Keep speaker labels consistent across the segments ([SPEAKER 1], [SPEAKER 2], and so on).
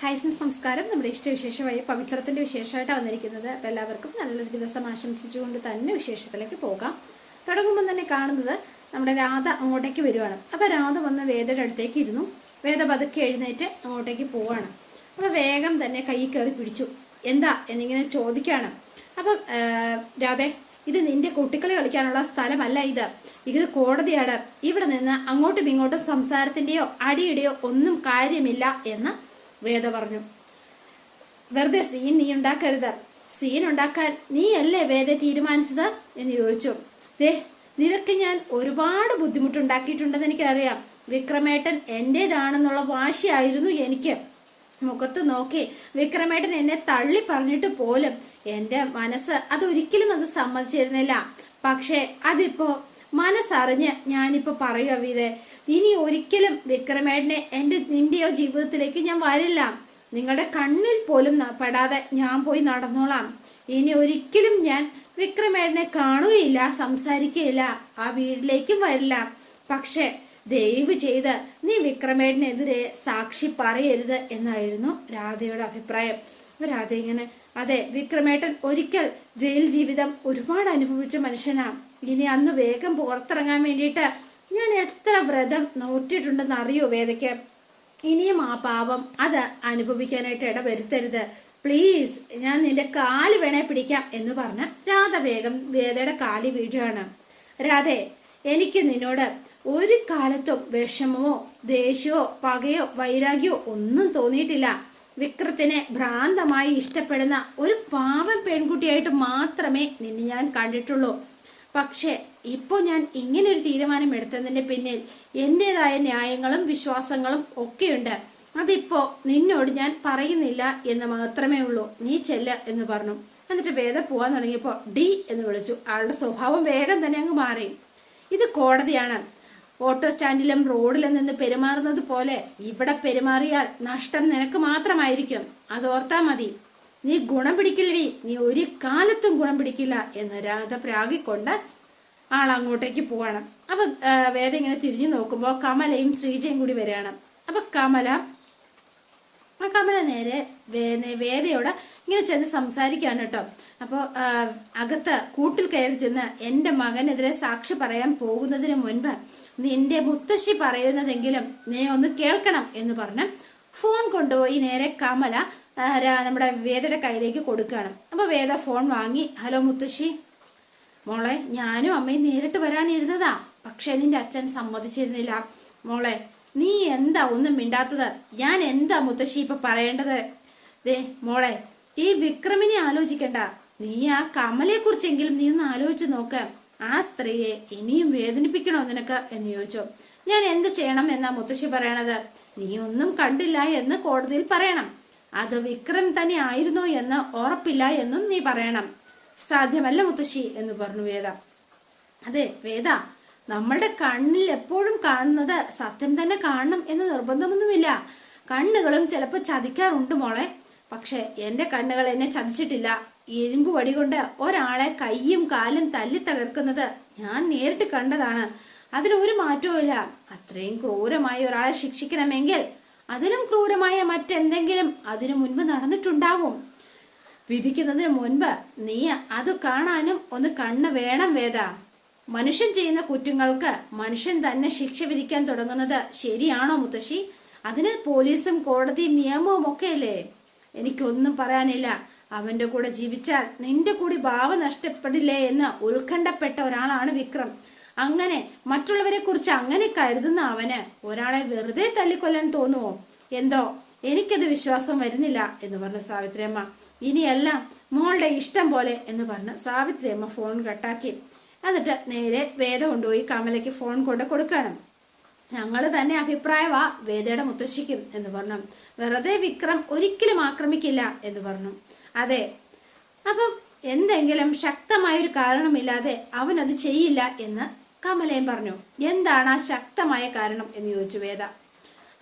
[SPEAKER 1] Hyphen സംസ്കാരം നമ്മുടെ ഇഷ്ടവിശേഷമായി പവിത്രത്തിന്റെ വിശേഷമായിട്ടാണ് വന്നിരിക്കുന്നത്. അപ്പോൾ എല്ലാവർക്കും നല്ലൊരു ദിവസം ആശംസിച്ചുകൊണ്ട് തന്നെ വിശേഷത്തിലേക്ക് പോകാം. തുടങ്ങുമ്പോൾ തന്നെ കാണുന്നത് നമ്മുടെ രാധ അങ്ങോട്ടേക്ക് വരുവാണ്. അപ്പോൾ രാധ വന്ന് വേദയുടെ അടുത്തേക്ക് ഇരുന്നു. വേദ പതുക്കെ എഴുന്നേറ്റ് അങ്ങോട്ടേക്ക് പോവാണ്. അപ്പോൾ വേഗം തന്നെ കൈ കയറി പിടിച്ചു. എന്താ? എന്നിങ്ങനെ ചോദിക്കാണ്. അപ്പം രാധേ ഇത് നിന്റെ കുട്ടികളെ കളിക്കാനുള്ള സ്ഥലമല്ല ഇത്. ഇത് കോടതിയാണ് ഇവിടെ നിന്ന് അങ്ങോട്ടും ഇങ്ങോട്ടും സംസാരത്തിന്റെയോ അടിയുടെയോ ഒന്നും കാര്യമില്ല എന്ന് വേദ പറഞ്ഞു. വെറുതെ സീൻ നീ ഉണ്ടാക്കരുത്. സീൻ ഉണ്ടാക്കാൻ നീയല്ലേ വേദ തീരുമാനിച്ചത്? എന്ന് ചോദിച്ചു. ദേ നിനക്ക് ഞാൻ ഒരുപാട് ബുദ്ധിമുട്ടുണ്ടാക്കിയിട്ടുണ്ടെന്ന് എനിക്കറിയാം. വിക്രമേട്ടൻ എന്റേതാണെന്നുള്ള വാശിയായിരുന്നു എനിക്ക്. മുഖത്ത് നോക്കി വിക്രമേട്ടൻ എന്നെ തള്ളി പറഞ്ഞിട്ട് പോലും എന്റെ മനസ്സ് അതൊരിക്കലും അത് സമ്മതിച്ചിരുന്നില്ല. പക്ഷേ അതിപ്പോ മനസ്സറിഞ്ഞ് ഞാനിപ്പോ പറയുക വീതെ ഇനി ഒരിക്കലും വിക്രമേടനെ എന്റെ നിന്റെയോ ജീവിതത്തിലേക്ക് ഞാൻ വരില്ല. നിങ്ങളുടെ കണ്ണിൽ പോലും പെടാതെ ഞാൻ പോയി നടന്നോളാം. ഇനി ഒരിക്കലും ഞാൻ വിക്രമേടനെ കാണുകയില്ല സംസാരിക്കുകയില്ല ആ വീട്ടിലേക്കും വരില്ല. പക്ഷേ ദയവ് ചെയ്ത് നീ വിക്രമേടിനെതിരെ സാക്ഷി പറയരുത് എന്നായിരുന്നു രാധയുടെ അഭിപ്രായം. രാധ ഇങ്ങനെ അതെ വിക്രമേട്ടൻ ഒരിക്കൽ ജയിൽ ജീവിതം ഒരുപാട് അനുഭവിച്ച മനുഷ്യനാണ് ഇനി അന്ന് വേഗം പുറത്തിറങ്ങാൻ വേണ്ടിയിട്ട് ഞാൻ എത്ര വ്രതം നോട്ടിട്ടുണ്ടെന്ന് അറിയോ വേദയ്ക്ക്? ഇനിയും ആ പാപം അത് അനുഭവിക്കാനായിട്ട് ഇടവരുത്തരുത്. പ്ലീസ് ഞാൻ നിന്റെ കാൽ വേണേ പിടിക്കാം എന്ന് പറഞ്ഞ് രാധ വേഗം വേദയുടെ കാലി വീഴുകയാണ്. രാധേ എനിക്ക് നിന്നോട് ഒരു കാലത്തും വിഷമമോ ദേഷ്യമോ പകയോ വൈരാഗ്യമോ ഒന്നും തോന്നിയിട്ടില്ല. വിക്രത്തിനെ ഭ്രാന്തമായി ഇഷ്ടപ്പെടുന്ന ഒരു പാവം പെൺകുട്ടിയായിട്ട് മാത്രമേ നിന്നെ ഞാൻ കണ്ടിട്ടുള്ളൂ. പക്ഷേ ഇപ്പോൾ ഞാൻ ഇങ്ങനെ ഒരു തീരുമാനം എടുത്തതിന്റെ പിന്നിൽ എന്റെതായ ന്യായങ്ങളും വിശ്വാസങ്ങളും ഒക്കെയുണ്ട്. അതിപ്പോ നിന്നോട് ഞാൻ പറയുന്നില്ല എന്ന് മാത്രമേ ഉള്ളൂ. നീ ചെല്ല എന്ന് പറഞ്ഞു. എന്നിട്ട് വേദ പോവാൻ തുടങ്ങിയപ്പോൾ ഡി എന്ന് വിളിച്ചു. ആളുടെ സ്വഭാവം വേഗം തന്നെ അങ്ങ് മാറി. ഇത് കോടതിയാണ്. ഓട്ടോ സ്റ്റാൻഡിലും റോഡിലും നിന്ന് പെരുമാറുന്നത് പോലെ ഇവിടെ പെരുമാറിയാൽ നഷ്ടം നിനക്ക് മാത്രമായിരിക്കും. അതോർത്താ മതി. നീ ഗുണം പിടിക്കില്ലടി. നീ ഒരു കാലത്തും ഗുണം പിടിക്കില്ല എന്ന് രാധ പ്രാഗിക്കൊണ്ട് ആൾ അങ്ങോട്ടേക്ക് പോവാണ്. അപ്പൊ വേദ ഇങ്ങനെ തിരിഞ്ഞു നോക്കുമ്പോൾ കമലയും ശ്രീജയും കൂടി വരികയാണ്. അപ്പൊ കമല ആ കമല നേരെ വേദയോട് ഇങ്ങനെ ചെന്ന് സംസാരിക്കുകയാണ് കേട്ടോ. അപ്പോൾ അകത്ത് കൂട്ടിൽ കയറി ചെന്ന് എന്റെ മകനെതിരെ സാക്ഷി പറയാൻ പോകുന്നതിന് മുൻപ് നിന്റെ മുത്തശ്ശി പറയുന്നതെങ്കിലും നീ ഒന്ന് കേൾക്കണം എന്ന് പറഞ്ഞ് ഫോൺ കൊണ്ടുപോയി നേരെ കമല നമ്മുടെ വേദയുടെ കയ്യിലേക്ക് കൊടുക്കുകയാണ്. അപ്പോൾ വേദ ഫോൺ വാങ്ങി ഹലോ മുത്തശ്ശി മോളെ ഞാനും അമ്മയും നേരിട്ട് വരാനിരുന്നതാ. പക്ഷെ നിന്റെ അച്ഛൻ സമ്മതിച്ചിരുന്നില്ല. മോളെ നീ എന്താ ഒന്നും മിണ്ടാത്തത്? ഞാൻ എന്താ മുത്തശ്ശി ഇപ്പൊ പറയേണ്ടത്? ദേ മോളെ ഈ വിക്രമിനെ ആലോചിക്കണ്ട. നീ ആ കമലയെ കുറിച്ചെങ്കിലും നീ ഒന്ന് ആലോചിച്ച് നോക്ക്. ആ സ്ത്രീയെ ഇനിയും വേദനിപ്പിക്കണോ നിനക്ക്? എന്ന് ചോദിച്ചു. ഞാൻ എന്ത് ചെയ്യണം എന്നാ മുത്തശ്ശി പറയണത്? നീ ഒന്നും കണ്ടില്ല എന്ന് കോടതിയിൽ പറയണം. അത് വിക്രം തന്നെ ആയിരുന്നോ എന്ന് ഉറപ്പില്ല എന്നും നീ പറയണം. സാധ്യമല്ല മുത്തശ്ശി എന്ന് പറഞ്ഞു വേദ. അതെ വേദ നമ്മളുടെ കണ്ണിൽ എപ്പോഴും കാണുന്നത് സത്യം തന്നെ കാണണം എന്ന് നിർബന്ധമൊന്നുമില്ല. കണ്ണുകളും ചിലപ്പോൾ ചതിക്കാറുണ്ട് മോളെ. പക്ഷെ എന്റെ കണ്ണുകൾ എന്നെ ചതിച്ചിട്ടില്ല. ഇരുമ്പ് വടി കൊണ്ട് ഒരാളെ കൈയും കാലും തല്ലി തകർക്കുന്നത് ഞാൻ നേരിട്ട് കണ്ടതാണ്. അതിനൊരു മാറ്റവും ഇല്ല അത്രയും ക്രൂരമായി ഒരാളെ ശിക്ഷിക്കണമെങ്കിൽ അതിനും ക്രൂരമായ മറ്റെന്തെങ്കിലും അതിനു മുൻപ് നടന്നിട്ടുണ്ടാവും. വിധിക്കുന്നതിന് മുൻപ് നീ അത് കാണാനും ഒന്ന് കണ്ണ് വേണം വേദ. മനുഷ്യൻ ചെയ്യുന്ന കുറ്റങ്ങൾക്ക് മനുഷ്യൻ തന്നെ ശിക്ഷ വിധിക്കാൻ തുടങ്ങുന്നത് ശരിയാണോ മുത്തശ്ശി? അതിന് പോലീസും കോടതിയും നിയമവും ഒക്കെ ഒക്കെയല്ലേ? എനിക്കൊന്നും പറയാനില്ല. അവന്റെ കൂടെ ജീവിച്ചാൽ നിന്റെ കൂടി ഭാവ നഷ്ടപ്പെടില്ലേ എന്ന് ഉത്കണ്ഠപ്പെട്ട ഒരാളാണ് വിക്രം. അങ്ങനെ മറ്റുള്ളവരെ കുറിച്ച് അങ്ങനെ കരുതുന്ന അവന് ഒരാളെ വെറുതെ തല്ലിക്കൊല്ലാൻ തോന്നുമോ എന്തോ? എനിക്കത് വിശ്വാസം വരുന്നില്ല എന്ന് പറഞ്ഞു സാവിത്രിയമ്മ. ഇനിയെല്ലാം മോളുടെ ഇഷ്ടം പോലെ എന്ന് പറഞ്ഞ് സാവിത്രിയമ്മ ഫോൺ കട്ടാക്കി. എന്നിട്ട് നേരെ വേദ കൊണ്ടുപോയി കമലയ്ക്ക് ഫോൺ കൊണ്ട് കൊടുക്കണം. ഞങ്ങൾ തന്നെ അഭിപ്രായവാ വേദയുടെ മുത്തശ്ശിക്കും എന്ന് പറഞ്ഞു. വെറുതെ വിക്രം ഒരിക്കലും ആക്രമിക്കില്ല എന്ന് പറഞ്ഞു. അതെ. അപ്പം എന്തെങ്കിലും ശക്തമായൊരു കാരണമില്ലാതെ അവൻ അത് ചെയ്യില്ല എന്ന് കമലയും പറഞ്ഞു എന്താണ് ആ ശക്തമായ കാരണം? എന്ന് ചോദിച്ചു വേദ.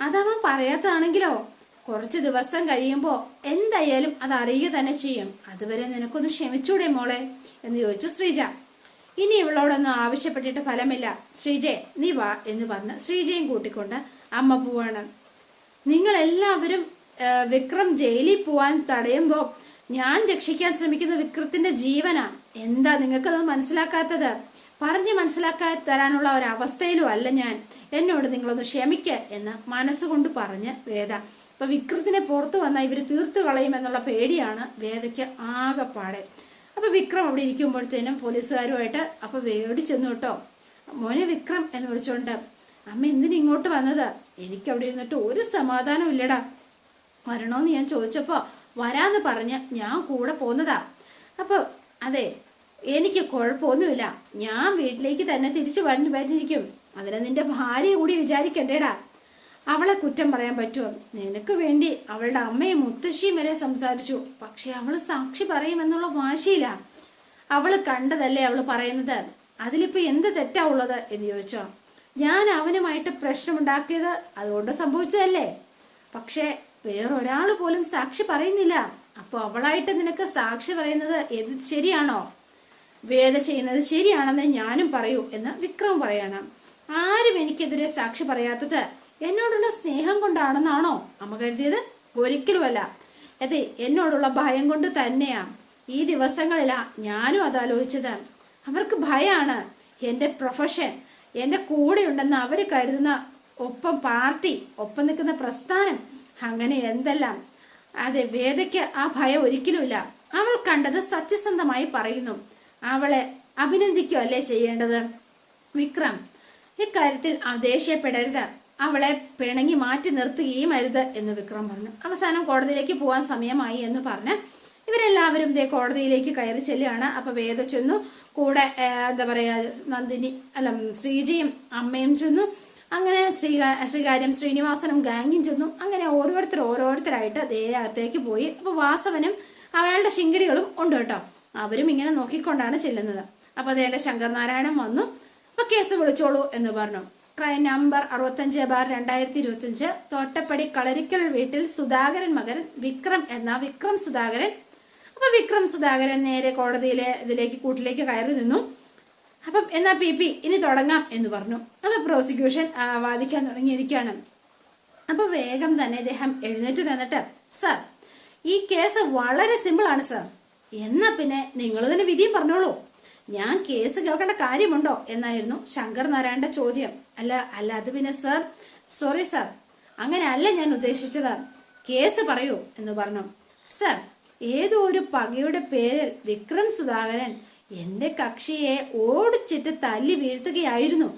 [SPEAKER 1] അതവൻ പറയാത്തതാണെങ്കിലോ? കുറച്ച് ദിവസം കഴിയുമ്പോൾ എന്തായാലും അത് അറിയുക തന്നെ ചെയ്യും. അതുവരെ നിനക്കൊന്ന് ക്ഷമിച്ചൂടെ മോളെ? എന്ന് ചോദിച്ചു ശ്രീജ. ഇനി ഇവളോടൊന്നും ആവശ്യപ്പെട്ടിട്ട് ഫലമില്ല. ശ്രീജെ നീ വാ എന്ന് പറഞ്ഞ് ശ്രീജയും കൂട്ടിക്കൊണ്ട് അമ്മ പോവാണ്. നിങ്ങൾ എല്ലാവരും വിക്രം ജയിലിൽ പോവാൻ തടയുമ്പോൾ ഞാൻ രക്ഷിക്കാൻ ശ്രമിക്കുന്ന വിക്രത്തിന്റെ ജീവനാ. എന്താ നിങ്ങൾക്കത് മനസ്സിലാക്കാത്തത്? പറഞ്ഞ് മനസ്സിലാക്കാൻ തരാനുള്ള ഒരവസ്ഥയിലും അല്ല ഞാൻ. എന്നോട് നിങ്ങളൊന്ന് ക്ഷമിക്ക എന്ന് മനസ്സുകൊണ്ട് പറഞ്ഞ് വേദ. അപ്പൊ വിക്രത്തിനെ പുറത്തു വന്നാൽ ഇവർ തീർത്തു കളയുമെന്നുള്ള പേടിയാണ് വേദയ്ക്ക് ആകെപ്പാടെ. അപ്പൊ വിക്രം അവിടെ ഇരിക്കുമ്പോഴത്തേനും പോലീസുകാരുമായിട്ട് അപ്പൊ വേടി ചെന്നു കേട്ടോ. മോനെ വിക്രം എന്ന് വിളിച്ചോണ്ട് അമ്മ എന്തിനു ഇങ്ങോട്ട് വന്നത്? എനിക്ക് അവിടെ ഇരുന്നിട്ട് ഒരു സമാധാനം ഇല്ലടാ. വരണോന്ന് ഞാൻ ചോദിച്ചപ്പോ വരാന്ന് പറഞ്ഞ് ഞാൻ കൂടെ പോന്നതാ. അപ്പൊ അതെ എനിക്ക് കുഴപ്പമൊന്നുമില്ല. ഞാൻ വീട്ടിലേക്ക് തന്നെ തിരിച്ചു വരണ്ടു വരുന്നിരിക്കും അതിനെ നിന്റെ ഭാര്യ കൂടി വിചാരിക്കണ്ടേടാ. അവളെ കുറ്റം പറയാൻ പറ്റുമോ? നിനക്ക് വേണ്ടി അവളുടെ അമ്മയും മുത്തശ്ശിയും വരെ സംസാരിച്ചു. പക്ഷെ അവൾ സാക്ഷി പറയുമെന്നുള്ള വാശിയില്ല അവൾ കണ്ടതല്ലേ അവൾ പറയുന്നത്? അതിലിപ്പോ എന്ത് തെറ്റാ ഉള്ളത് എന്ന് ചോദിച്ചോ? ഞാൻ അവനുമായിട്ട് പ്രശ്നമുണ്ടാക്കിയത് അതുകൊണ്ട് സംഭവിച്ചതല്ലേ? പക്ഷെ വേറൊരാൾ പോലും സാക്ഷി പറയുന്നില്ല. അപ്പൊ അവളായിട്ട് നിനക്ക് സാക്ഷി പറയുന്നത് എന്ത് ശരിയാണോ? വേദ ചെയ്യുന്നത് ശരിയാണെന്ന് ഞാനും പറയൂ എന്ന് വിക്രം പറയണം. ആരും എനിക്കെതിരെ സാക്ഷി പറയാത്തത് എന്നോടുള്ള സ്നേഹം കൊണ്ടാണെന്നാണോ? അമ്മ കരുതിയത് ഒരിക്കലുമല്ല. അതെ എന്നോടുള്ള ഭയം കൊണ്ട് തന്നെയാ. ഈ ദിവസങ്ങളിലാ ഞാനും അത് ആലോചിച്ചത് അവർക്ക് ഭയമാണ് എന്റെ പ്രൊഫഷൻ എന്റെ കൂടെ ഉണ്ടെന്ന് അവർ കരുതുന്ന ഒപ്പം പാർട്ടി ഒപ്പം നിൽക്കുന്ന പ്രസ്ഥാനം അങ്ങനെ എന്തെല്ലാം? അതെ വേദയ്ക്ക് ആ ഭയം ഒരിക്കലുമില്ല. അവൾ കണ്ടത് സത്യസന്ധമായി പറയുന്നു. അവളെ അഭിനന്ദിക്കുകയല്ലേ ചെയ്യേണ്ടത്? വിക്രം ഇക്കാര്യത്തിൽ ദേഷ്യപ്പെടരുത്. അവളെ പിണങ്ങി മാറ്റി നിർത്തുകയും അരുത് എന്ന് വിക്രം പറഞ്ഞു. അവസാനം കോടതിയിലേക്ക് പോകാൻ സമയമായി എന്ന് പറഞ്ഞ് ഇവരെല്ലാവരും ദേ കോടതിയിലേക്ക് കയറി ചെല്ലുകയാണ്. അപ്പൊ വേദ ചെന്നു. കൂടെ എന്താ പറയാ നന്ദിനി അല്ല ശ്രീജയും അമ്മയും ചെന്നു. അങ്ങനെ ശ്രീ ശ്രീകാര്യം ശ്രീനിവാസനും ഗാംഗും ചെന്നു. അങ്ങനെ ഓരോരുത്തർ ഓരോരുത്തരായിട്ട് ദേഹത്തേക്ക് പോയി. അപ്പൊ വാസവനും അയാളുടെ ശിങ്കിടികളും ഉണ്ട് കേട്ടോ. അവരും ഇങ്ങനെ നോക്കിക്കൊണ്ടാണ് ചെല്ലുന്നത്. അപ്പൊ അതെ ശങ്കർ നാരായണൻ വന്നു. അപ്പൊ കേസ് വിളിച്ചോളൂ എന്ന് പറഞ്ഞു. ക്രൈം നമ്പർ അറുപത്തഞ്ച് ബാർ രണ്ടായിരത്തി ഇരുപത്തി അഞ്ച് തോട്ടപ്പടി കളരിക്കൽ വീട്ടിൽ സുധാകരൻ മകൻ വിക്രം എന്ന വിക്രം സുധാകരൻ. അപ്പൊ വിക്രം സുധാകരൻ നേരെ കോടതിയിലെ ഇതിലേക്ക് കൂട്ടിലേക്ക് കയറി നിന്നു. അപ്പം എന്നാ പി പി ഇനി തുടങ്ങാം എന്ന് പറഞ്ഞു. അപ്പൊ പ്രോസിക്യൂഷൻ വാദിക്കാൻ തുടങ്ങിയിരിക്കുകയാണ്. അപ്പൊ വേഗം തന്നെ ഇദ്ദേഹം എഴുന്നേറ്റ് തന്നിട്ട് സർ ഈ കേസ് വളരെ സിമ്പിൾ ആണ് സർ. എന്നാ പിന്നെ നിങ്ങൾ തന്നെ വിധിയും പറഞ്ഞോളൂ. ഞാൻ കേസ് കേൾക്കേണ്ട കാര്യമുണ്ടോ എന്നായിരുന്നു ശങ്കർ നാരായണന്റെ ചോദ്യം. അല്ല അല്ല അത് പിന്നെ സർ സോറി സർ. അങ്ങനെ അല്ല ഞാൻ ഉദ്ദേശിച്ചത്. കേസ് പറയൂ എന്ന് പറഞ്ഞു. സർ ഏതോ ഒരു പകയുടെ പേരിൽ വിക്രം സുധാകരൻ എന്റെ കക്ഷിയെ ഓടിച്ചിട്ട് തല്ലി വീഴ്ത്തുകയായിരുന്നു.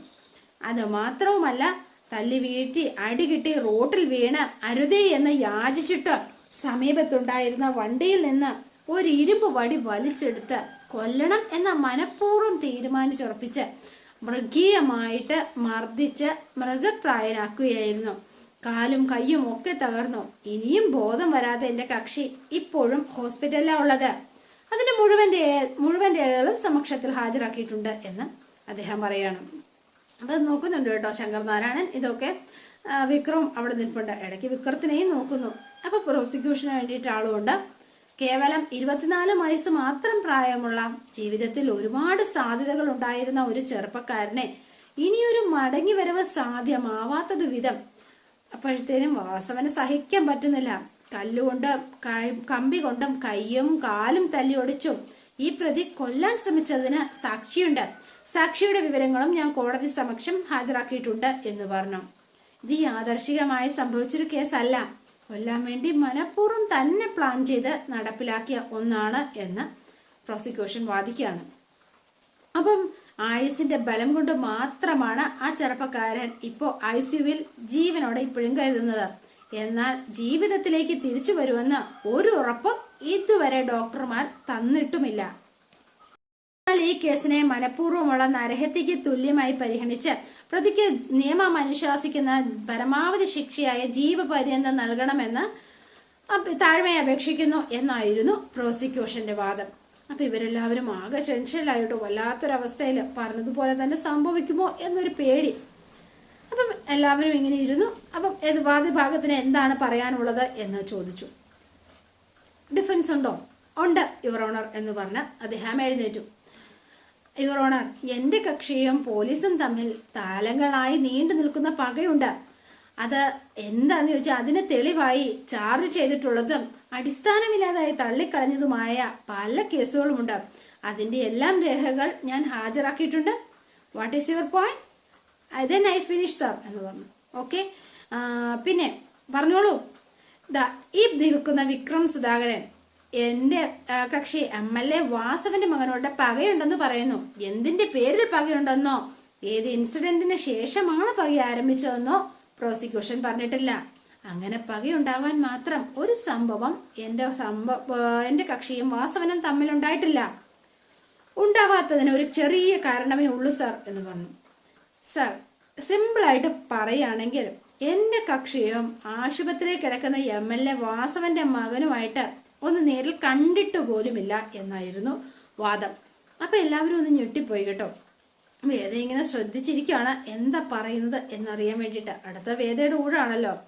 [SPEAKER 1] അത് മാത്രവുമല്ല തല്ലി വീഴ്ത്തി അടികിട്ടി റോട്ടിൽ വീണ് അരുതേ എന്ന് യാചിച്ചിട്ട് സമീപത്തുണ്ടായിരുന്ന വണ്ടിയിൽ നിന്ന് ഒരു ഇരുമ്പ് വടി വലിച്ചെടുത്ത് കൊല്ലണം എന്ന മനഃപൂർവം തീരുമാനിച്ചുറപ്പിച്ച് മൃഗീയമായിട്ട് മർദ്ദിച്ച് മൃഗപ്രായനാക്കുകയായിരുന്നു. കാലും കയ്യും ഒക്കെ തകർന്നു. ഇനിയും ബോധം വരാതെ എന്റെ കക്ഷി ഇപ്പോഴും ഹോസ്പിറ്റലിലാണ് ഉള്ളത്. അതിന്റെ മുഴുവൻ മുഴുവൻ രേഖകളും സമക്ഷത്തിൽ ഹാജരാക്കിയിട്ടുണ്ട് എന്ന് അദ്ദേഹം പറയാണ്. അപ്പൊ നോക്കുന്നുണ്ട് കേട്ടോ ശങ്കർ നാരായണൻ ഇതൊക്കെ വിക്രവും വിക്രം അവിടെ നിൽപ്പുണ്ട്. ഇടയ്ക്ക് വിക്രത്തിനെയും നോക്കുന്നു. അപ്പൊ പ്രോസിക്യൂഷന് വേണ്ടിയിട്ട് ആളുമുണ്ട് കേവലം ഇരുപത്തിനാല് വയസ്സ് മാത്രം പ്രായമുള്ള ജീവിതത്തിൽ ഒരുപാട് സാധ്യതകൾ ഉണ്ടായിരുന്ന ഒരു ചെറുപ്പക്കാരനെ ഇനിയൊരു മടങ്ങി വരവ് സാധ്യമാവാത്തത് വിധം അപ്പോഴത്തേനും വാസവന് സഹിക്കാൻ പറ്റുന്നില്ല. കല്ലുകൊണ്ട് കമ്പി കൊണ്ടും കയ്യും കാലും തല്ലി ഒടിച്ചും ഈ പ്രതി കൊല്ലാൻ ശ്രമിച്ചതിന് സാക്ഷിയുണ്ട്. സാക്ഷിയുടെ വിവരങ്ങളും ഞാൻ കോടതി സമക്ഷം ഹാജരാക്കിയിട്ടുണ്ട് എന്ന് പറഞ്ഞു. ഇത് യാദർശികമായി സംഭവിച്ചൊരു കേസല്ല. കൊല്ലാൻ വേണ്ടി മനഃപൂർവം തന്നെ പ്ലാൻ ചെയ്ത് നടപ്പിലാക്കിയ ഒന്നാണ് എന്ന് പ്രോസിക്യൂഷൻ വാദിക്കുകയാണ്. അപ്പം ആയുസിന്റെ ബലം കൊണ്ട് മാത്രമാണ് ആ ചെറുപ്പക്കാരൻ ഇപ്പോൾ ഐ സിയുവിൽ ജീവനോടെ ഇപ്പോഴും കരുതുന്നത്. എന്നാൽ ജീവിതത്തിലേക്ക് തിരിച്ചു വരുമെന്ന് ഒരു ഉറപ്പും ഇതുവരെ ഡോക്ടർമാർ തന്നിട്ടുമില്ല. എന്നാൽ ഈ കേസിനെ മനഃപൂർവമുള്ള നരഹത്യക്ക് തുല്യമായി പരിഗണിച്ച് പ്രതിക്ക് നിയമം അനുശാസിക്കുന്ന പരമാവധി ശിക്ഷയായ ജീവപര്യന്തം നൽകണമെന്ന് താഴ്മയെ അപേക്ഷിക്കുന്നു എന്നായിരുന്നു പ്രോസിക്യൂഷന്റെ വാദം. അപ്പൊ ഇവരെല്ലാവരും ആകെ ടെൻഷനിലായിട്ട് വല്ലാത്തൊരവസ്ഥയിൽ പറഞ്ഞതുപോലെ തന്നെ സംഭവിക്കുമോ എന്നൊരു പേടി. അപ്പം എല്ലാവരും ഇങ്ങനെ ഇരുന്നു. അപ്പം വാദിഭാഗത്തിന് എന്താണ് പറയാനുള്ളത് എന്ന് ചോദിച്ചു. ഡിഫൻസ് ഉണ്ടോ? ഉണ്ട് യുവർ ഓണർ എന്ന് പറഞ്ഞ് അദ്ദേഹം എഴുന്നേറ്റു. യുവർ ഓണർ എന്റെ കക്ഷിയും പോലീസും തമ്മിൽ താലങ്ങളായി നീണ്ടു നിൽക്കുന്ന പകയുണ്ട്. അത് എന്താന്ന് ചോദിച്ചാൽ അതിന് തെളിവായി ചാർജ് ചെയ്തിട്ടുള്ളതും അടിസ്ഥാനമില്ലാതായി തള്ളിക്കളഞ്ഞതുമായ പല കേസുകളുമുണ്ട്. അതിന്റെ എല്ലാം രേഖകൾ ഞാൻ ഹാജരാക്കിയിട്ടുണ്ട്. What is your point then I finish sir എന്ന് പറഞ്ഞു. ഓക്കെ പിന്നെ പറഞ്ഞോളൂ. ദാ ഈ നിൽക്കുന്ന വിക്രം സുധാകരൻ എന്റെ കക്ഷി എം എൽ എ വാസവന്റെ മകനോട് പകയുണ്ടെന്ന് പറയുന്നു. എന്തിന്റെ പേരിൽ പകയുണ്ടെന്നോ? ഏത് ഇൻസിഡന്റിന് ശേഷമാണ് പക ആരംഭിച്ചതെന്നോ പ്രോസിക്യൂഷൻ പറഞ്ഞിട്ടില്ല. അങ്ങനെ പകയുണ്ടാവാൻ മാത്രം ഒരു സംഭവം എന്റെ സംഭവ എന്റെ കക്ഷിയും വാസവനും തമ്മിലുണ്ടായിട്ടില്ല. ഉണ്ടാവാത്തതിന് ഒരു ചെറിയ കാരണമേ ഉള്ളൂ സർ എന്ന് പറഞ്ഞു. സർ സിമ്പിളായിട്ട് പറയുകയാണെങ്കിൽ എന്റെ കക്ഷിയും ആശുപത്രിയിൽ കിടക്കുന്ന എം എൽ എ വാസവന്റെ മകനുമായിട്ട് ഒന്ന് നേരിൽ കണ്ടിട്ട് പോലുമില്ല എന്നായിരുന്നു വാദം. അപ്പൊ എല്ലാവരും ഒന്ന് ഞെട്ടിപ്പോയി കേട്ടോ. വേദ ഇങ്ങനെ ശ്രദ്ധിച്ചിരിക്കുകയാണ്. എന്താ പറയുന്നത് എന്നറിയാൻ വേണ്ടിയിട്ട്. അടുത്ത വേദയുടെ ഊഴാണല്ലോ.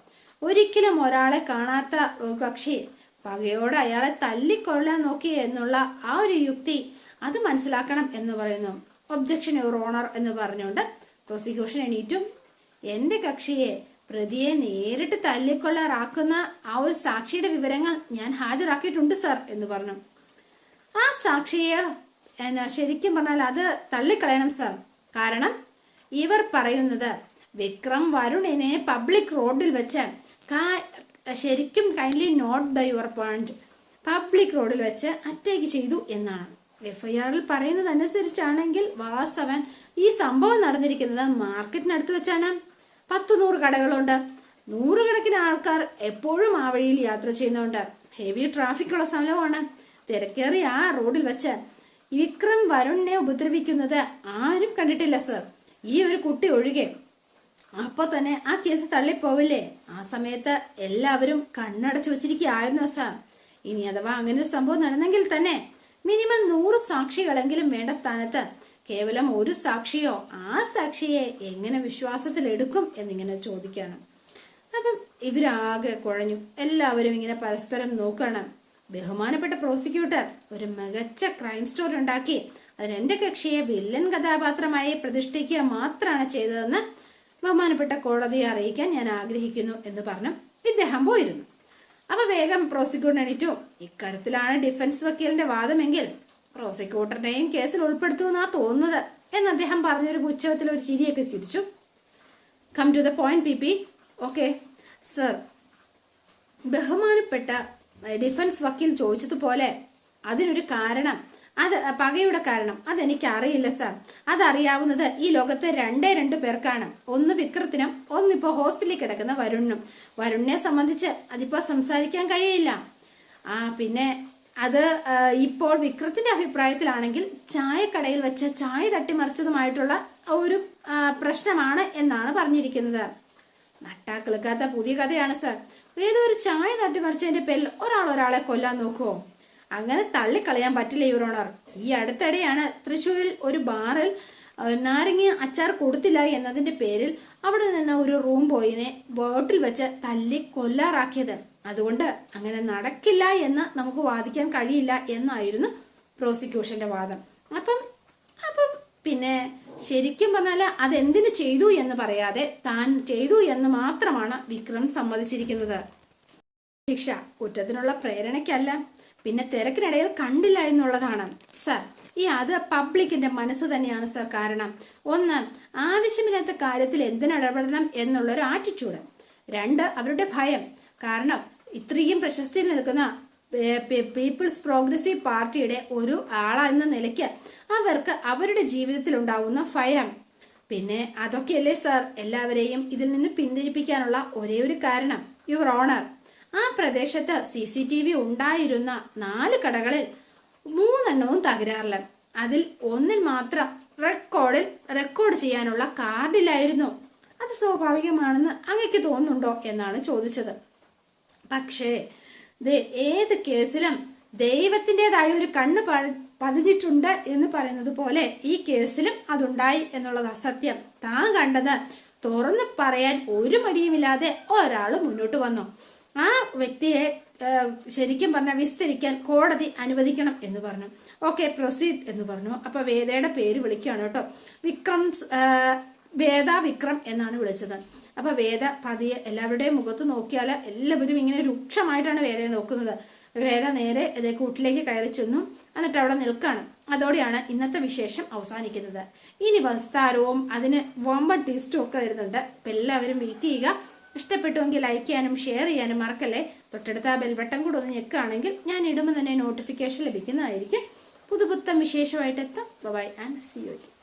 [SPEAKER 1] ഒരിക്കലും ഒരാളെ കാണാത്ത പകയോട് പകയോടെ അയാളെ തല്ലിക്കൊള്ളാൻ നോക്കി എന്നുള്ള ആ ഒരു യുക്തി അത് മനസ്സിലാക്കണം എന്ന് പറയുന്നു. ഒബ്ജക്ഷൻ യുവർ ഓണർ എന്ന് പറഞ്ഞുകൊണ്ട് പ്രോസിക്യൂഷൻ എണീറ്റും. എന്റെ കക്ഷിയെ പ്രതിയെ നേരിട്ട് തല്ലിക്കൊള്ളാറാക്കുന്ന ആ ഒരു സാക്ഷിയുടെ വിവരങ്ങൾ ഞാൻ ഹാജരാക്കിയിട്ടുണ്ട് സർ എന്ന് പറഞ്ഞു. ആ സാക്ഷിയെ ശരിക്കും പറഞ്ഞാൽ അത് തള്ളിക്കളയണം സർ. കാരണം ഇവർ പറയുന്നത് വിക്രം വരുണിനെ പബ്ലിക് റോഡിൽ വെച്ച് ശരിക്കും kindly note the your point. Public റോഡിൽ വെച്ച് അറ്റാക്ക് ചെയ്തു എന്നാണ്. എഫ്ഐആറിൽ പറയുന്നത് അനുസരിച്ചാണെങ്കിൽ വാസവൻ ഈ സംഭവം നടന്നിരിക്കുന്നത് മാർക്കറ്റിനടുത്ത് വെച്ചാണ്. പത്ത് നൂറ് കടകളുണ്ട്. നൂറുകണക്കിന് ആൾക്കാർ എപ്പോഴും ആ വഴിയിൽ യാത്ര ചെയ്യുന്നുണ്ട്. ഹെവി ട്രാഫിക് ഉള്ള സ്ഥലമാണ്. തിരക്കേറിയ ആ റോഡിൽ വെച്ച് വിക്രം വരുണിനെ ഉപദ്രവിക്കുന്നത് ആരും കണ്ടിട്ടില്ല സർ ഈ ഒരു കുട്ടി ഒഴികെ. അപ്പൊ തന്നെ ആ കേസ് തള്ളിപ്പോവില്ലേ? ആ സമയത്ത് എല്ലാവരും കണ്ണടച്ചു വെച്ചിരിക്കുകയായിരുന്നു സാർ ഇനി അഥവാ അങ്ങനെ ഒരു സംഭവം നടന്നെങ്കിൽ തന്നെ മിനിമം നൂറ് സാക്ഷികളെങ്കിലും വേണ്ട സ്ഥാനത്ത് കേവലം ഒരു സാക്ഷിയോ? ആ സാക്ഷിയെ എങ്ങനെ വിശ്വാസത്തിൽ എടുക്കും എന്നിങ്ങനെ ചോദിക്കുകയാണ് അപ്പം ഇവരാകെ കുഴഞ്ഞു. എല്ലാവരും ഇങ്ങനെ പരസ്പരം നോക്കണം. ബഹുമാനപ്പെട്ട പ്രോസിക്യൂട്ടർ ഒരു മികച്ച ക്രൈം സ്റ്റോറി ഉണ്ടാക്കി. അതിന് കക്ഷിയെ വില്ലൻ കഥാപാത്രമായി പ്രതിഷ്ഠിക്കുക മാത്രമാണ് ചെയ്തതെന്ന് ബഹുമാനപ്പെട്ട കോടതിയെ അറിയിക്കാൻ ഞാൻ ആഗ്രഹിക്കുന്നു എന്ന് പറഞ്ഞു ഇദ്ദേഹം പോയിരുന്നു. അപ്പൊ വേഗം പ്രോസിക്യൂട്ടർ എണീറ്റു. ഇക്കാര്യത്തിലാണ് ഡിഫൻസ് വക്കീലിന്റെ വാദമെങ്കിൽ പ്രോസിക്യൂട്ടറിനെയും കേസിൽ ഉൾപ്പെടുത്തുമെന്നാ തോന്നുന്നത് എന്ന് അദ്ദേഹം പറഞ്ഞൊരു പുച്ഛത്തിൽ ഒരു ചിരിയൊക്കെ ചിരിച്ചു. Come to the point P P okay sir ബഹുമാനപ്പെട്ട ഡിഫൻസ് വക്കീൽ ചോദിച്ചതുപോലെ അതിനൊരു കാരണം അത് പകയുടെ കാരണം അതെനിക്ക് അറിയില്ല സർ അതറിയാവുന്നത് ഈ ലോകത്തെ രണ്ടേ രണ്ട് പേർക്കാണ്. ഒന്ന് വിക്രത്തിനും ഒന്നിപ്പോ ഹോസ്പിറ്റലിൽ കിടക്കുന്ന വരുണിനും. വരുണിനെ സംബന്ധിച്ച് അതിപ്പോ സംസാരിക്കാൻ കഴിയില്ല. ആ പിന്നെ അത് ഇപ്പോൾ വിക്രത്തിന്റെ അഭിപ്രായത്തിലാണെങ്കിൽ ചായക്കടയിൽ വെച്ച് ചായ തട്ടിമറിച്ചതുമായിട്ടുള്ള ഒരു പ്രശ്നമാണ് എന്നാണ് പറഞ്ഞിരിക്കുന്നത്. നട്ടാക്കിളുക്കാത്ത പുതിയ കഥയാണ് സർ. ഏതോ ഒരു ചായ തട്ടിമറിച്ചതിന്റെ പേരിൽ ഒരാൾ ഒരാളെ കൊല്ലാൻ നോക്കുവോ അങ്ങനെ തള്ളിക്കളയാൻ പറ്റില്ല യുവറോണർ ഈ അടുത്തിടെയാണ് തൃശ്ശൂരിൽ ഒരു ബാറിൽ നാരങ്ങ അച്ചാർ കൊടുത്തില്ല എന്നതിന്റെ പേരിൽ അവിടെ നിന്ന് ഒരു റൂം ബോയിനെ ബോട്ടിൽ വെച്ച് തല്ലി കൊല്ലാറാക്കിയത്. അതുകൊണ്ട് അങ്ങനെ നടക്കില്ല എന്ന് നമുക്ക് വാദിക്കാൻ കഴിയില്ല എന്നായിരുന്നു പ്രോസിക്യൂഷന്റെ വാദം. അപ്പം അപ്പം പിന്നെ ശരിക്കും പറഞ്ഞാൽ അതെന്തിനു ചെയ്തു എന്ന് പറയാതെ താൻ ചെയ്തു എന്ന് മാത്രമാണ് വിക്രം സമ്മതിച്ചിരിക്കുന്നത്. ശിക്ഷ കുറ്റത്തിനുള്ള പ്രേരണയ്ക്കല്ല. പിന്നെ തിരക്കിനിടയിൽ കണ്ടില്ല എന്നുള്ളതാണ്. സർ ഈ അത് പബ്ലിക്കിന്റെ മനസ്സ് തന്നെയാണ് സർ കാരണം. ഒന്ന് ആവശ്യമില്ലാത്ത കാര്യത്തിൽ എന്തിനിടപെടണം എന്നുള്ളൊരു ആറ്റിറ്റ്യൂഡ് രണ്ട് അവരുടെ ഭയം. കാരണം ഇത്രയും പ്രശസ്തിയിൽ നിൽക്കുന്ന പീപ്പിൾസ് പ്രോഗ്രസീവ് പാർട്ടിയുടെ ഒരു ആള എന്ന നിലയ്ക്ക് അവർക്ക് അവരുടെ ജീവിതത്തിൽ ഉണ്ടാവുന്ന ഭയം. പിന്നെ അതൊക്കെയല്ലേ സാർ എല്ലാവരെയും ഇതിൽ നിന്ന് പിന്തിരിപ്പിക്കാനുള്ള ഒരേ ഒരു കാരണം. യുവർ ഓണർ ആ പ്രദേശത്ത് സി സി ടി വി ഉണ്ടായിരുന്ന നാല് കടകളിൽ മൂന്നെണ്ണവും തകരാറില്ല. അതിൽ ഒന്നിൽ മാത്രം റെക്കോർഡിൽ റെക്കോർഡ് ചെയ്യാനുള്ള കാർഡിലായിരുന്നു അത് സ്വാഭാവികമാണെന്ന് അങ്ങക്ക് തോന്നുന്നുണ്ടോ എന്നാണ് ചോദിച്ചത്. പക്ഷേ ഏത് കേസിലും ദൈവത്തിന്റെതായ ഒരു കണ്ണ് പതിഞ്ഞിട്ടുണ്ട് എന്ന് പറയുന്നത് പോലെ ഈ കേസിലും അതുണ്ടായി എന്നുള്ളത് അസത്യം താൻ കണ്ടത് തുറന്നു പറയാൻ ഒരു മടിയുമില്ലാതെ ഒരാൾ മുന്നോട്ട് വന്നു. ആ വ്യക്തിയെ ശരിക്കും പറഞ്ഞാൽ വിസ്തരിക്കാൻ കോടതി അനുവദിക്കണം എന്ന് പറഞ്ഞു. ഓക്കെ പ്രൊസീഡ് എന്ന് പറഞ്ഞു. അപ്പൊ വേദയുടെ പേര് വിളിക്കുകയാണ് കേട്ടോ. വിക്രം വേദ വിക്രം എന്നാണ് വിളിച്ചത്. അപ്പൊ വേദ പതിയെ എല്ലാവരുടെയും മുഖത്ത് നോക്കിയാൽ എല്ലാവരും ഇങ്ങനെ രൂക്ഷമായിട്ടാണ് വേദയെ നോക്കുന്നത്. വേദ നേരെ ഇതേ കൂട്ടിലേക്ക് കയറി ചെന്നു. എന്നിട്ട് അവിടെ നിൽക്കാണ്. അതോടെയാണ് ഇന്നത്തെ വിശേഷം അവസാനിക്കുന്നത്. ഇനി വസ്താരവും അതിന് വമ്പൻ ടേസ്റ്റും ഒക്കെ വരുന്നുണ്ട്. അപ്പം എല്ലാവരും വെയിറ്റ് ചെയ്യുക. ഇഷ്ടപ്പെട്ടുവെങ്കിൽ ലൈക്ക് ചെയ്യാനും ഷെയർ ചെയ്യാനും മറക്കല്ലേ? തൊട്ടടുത്ത ആ ബെൽബട്ടൺ കൂടെ ഒന്ന് ഞെക്കുകയാണെങ്കിൽ ഞാൻ ഇടുമ്പോൾ തന്നെ നോട്ടിഫിക്കേഷൻ ലഭിക്കുന്നതായിരിക്കും. പുതുപുത്തം വിശേഷമായിട്ട് എത്താം. By and C U